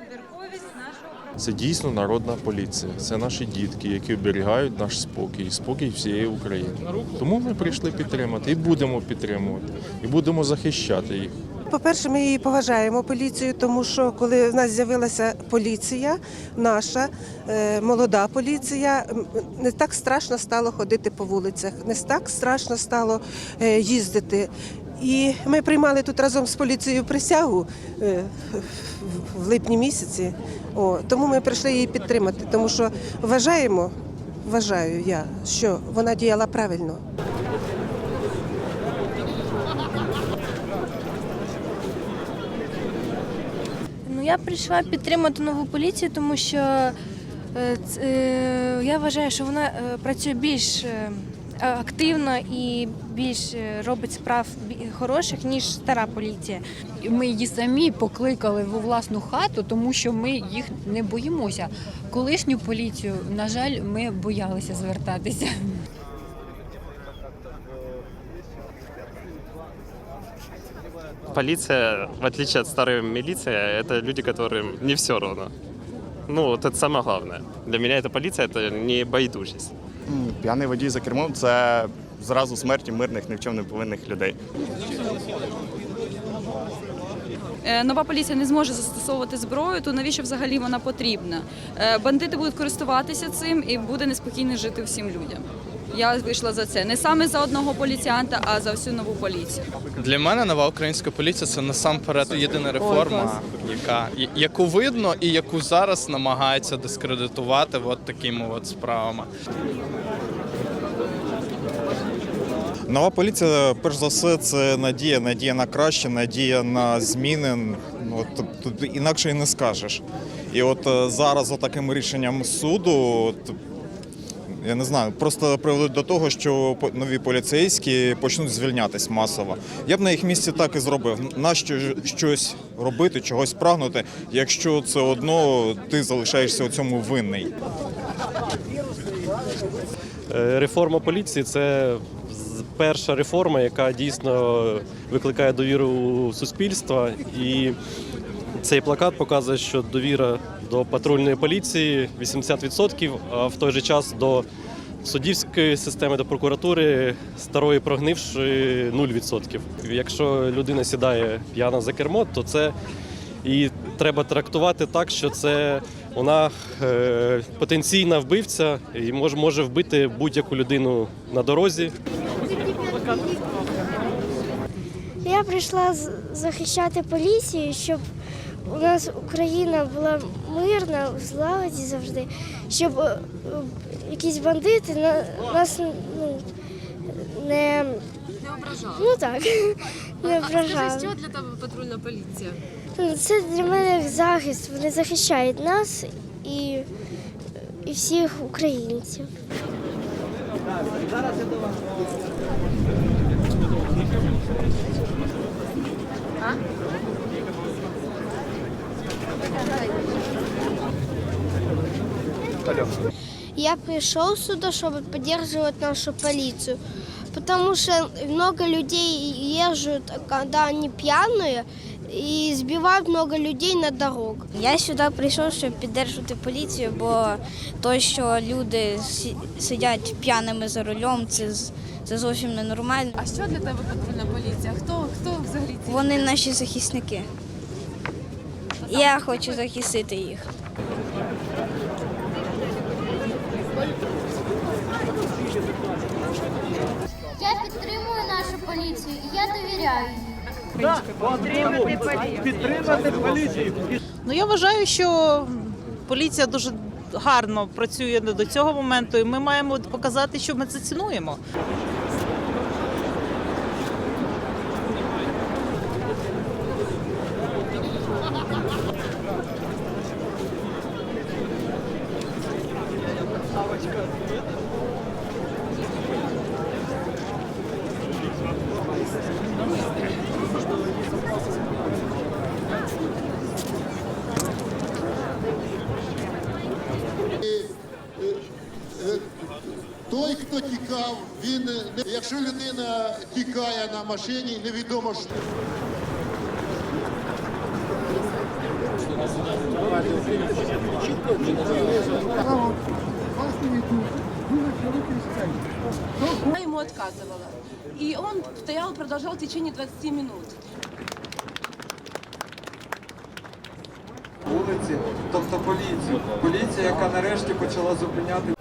вибірковість нашого Це дійсно народна поліція. Це наші дітки, які оберігають наш спокій, спокій всієї України. Тому ми прийшли підтримати і будемо підтримувати, і будемо захищати їх. По-перше, ми її поважаємо поліцію, тому що коли в нас з'явилася поліція, наша е, молода поліція, не так страшно стало ходити по вулицях, не так страшно стало е, їздити. І ми приймали тут разом з поліцією присягу е, в- липні місяці. О, тому ми прийшли її підтримати, тому що вважаємо, вважаю я, що вона діяла правильно. Ну, я прийшла підтримати нову поліцію, тому що е, е, я вважаю, що вона е, працює більш активно і більш е, робить справ бі- хороших, ніж стара поліція. Ми її самі покликали в власну хату, тому що ми їх не боїмося. Колишню поліцію, на жаль, ми боялися звертатися. Полиция, в отличие от старой милиции, это люди, которым не все равно. Ну, вот это самое главное. Для меня эта полиция это не байдужість. П'яний водій за кермом це зразу смерті мирних, ні в чому не повинних людей. Е, нова поліція не зможе застосовувати зброю, то навіщо взагалі вона потрібна? Е, Бандити будуть користуватися цим і буде неспокійно жити всім людям. Я вийшла за це не саме за одного поліціянта, а за всю нову поліцію. Для мене нова українська поліція це насамперед єдина реформа, яка яку видно і яку зараз намагаються дискредитувати от такими от справами. Нова поліція, перш за все, це надія, надія на краще, надія на зміни. Ну, От, тут інакше і не скажеш. І от е, зараз, за таким рішенням суду, от, я не знаю, просто приведуть до того, що нові поліцейські почнуть звільнятись масово. Я б на їх місці так і зробив. Нащо щось робити, чогось прагнути, якщо це одно ти залишаєшся у цьому винний. Е, Реформа поліції це перша реформа, яка дійсно викликає довіру у суспільства. І цей плакат показує, що довіра до патрульної поліції 80%, а в той же час до суддівської системи, до прокуратури старої прогнившої 0%. Якщо людина сідає п'яна за кермо, то це і треба трактувати так, що це вона е, потенційна вбивця і може, може вбити будь-яку людину на дорозі. Я прийшла захищати поліцію, щоб у нас Україна була мирна, в злагоді завжди, щоб е, якісь бандити на, нас ну, не, Не ображала. ну так, не ображали. Що для тебе патрульна поліція? Це для мене як захист. Вони захищають нас і, і всіх українців. Я пришел сюда, чтобы поддерживать нашу полицию, потому что много людей езжают, когда они пьяные, і збивають много людей на дорогах. Я сюди прийшов, щоб підтримувати поліцію, бо то, що люди сидять п'яними за рулем, це, це зовсім ненормально. А що для тебе патрульна поліція? Хто хто взагалі ці? Вони наші захисники. Я хочу захистити їх. Я підтримую нашу поліцію і я довіряю їй. Ну я вважаю, що поліція дуже гарно працює до цього моменту, і ми маємо показати, що ми це цінуємо. Той, хто тікав, він не- якщо людина тікає на машині, невідомо що. Она ему отказывала. И он стоял, продолжал в течение 20 минут. Вулиці, тобто поліцію. Поліція, яка нарешті почала зупиняти